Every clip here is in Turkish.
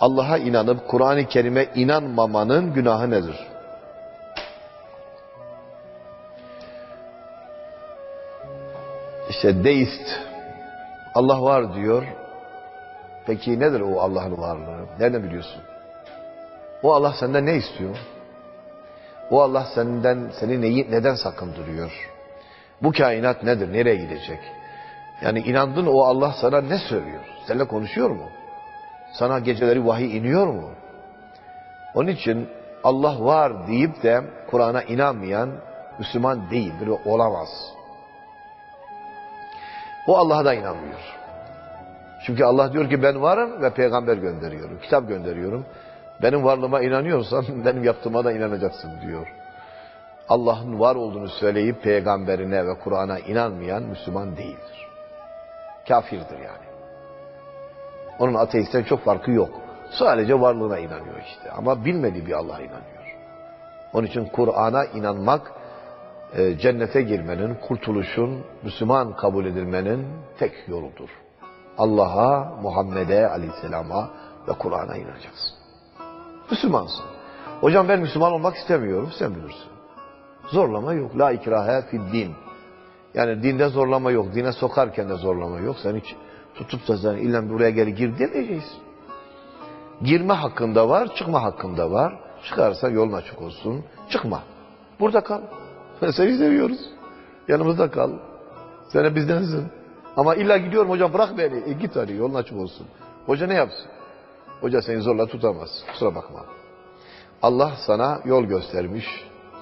Allah'a inanıp Kur'an-ı Kerim'e inanmamanın günahı nedir? İşte deist, Allah var diyor. Peki nedir o Allah'ın varlığı? Nereden biliyorsun? O Allah senden ne istiyor? O Allah senden seni neyi neden sakındırıyor? Bu kainat nedir? Nereye gidecek? Yani inandın o Allah sana ne söylüyor? Seninle konuşuyor mu? Sana geceleri vahiy iniyor mu? Onun için Allah var deyip de Kur'an'a inanmayan Müslüman değildir ve olamaz. O Allah'a da inanmıyor. Çünkü Allah diyor ki ben varım ve peygamber gönderiyorum. Kitap gönderiyorum. Benim varlığıma inanıyorsan benim yaptığıma da inanacaksın diyor. Allah'ın var olduğunu söyleyip peygamberine ve Kur'an'a inanmayan Müslüman değildir. Kafirdir yani. Onun ateistten çok farkı yok. Sadece varlığına inanıyor işte. Ama bilmediği bir Allah'a inanıyor. Onun için Kur'an'a inanmak e, cennete girmenin, kurtuluşun, Müslüman kabul edilmenin tek yoludur. Allah'a, Muhammed'e, Aleyhisselam'a ve Kur'an'a inanacaksın. Müslümansın. Hocam ben Müslüman olmak istemiyorum, sen bilirsin. Zorlama yok. La ikrahe fid din. Yani dinde zorlama yok. Dine sokarken de zorlama yok. Sen hiç tutup da sen illa buraya geri gir demeyeceğiz. Girme hakkında var, çıkma hakkında var. Çıkarsan yolun açık olsun. Çıkma. Burada kal. Seni seviyoruz. Yanımızda kal. Sen de bizdensin. Ama illa gidiyorum hocam bırak beni. E git hadi yolun açık olsun. Hoca ne yapsın? Hoca seni zorla tutamaz. Kusura bakma. Allah sana yol göstermiş.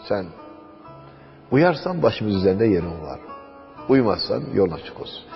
Sen uyarsan başımız üzerinde yerin var. Uymazsan yolun açık olsun.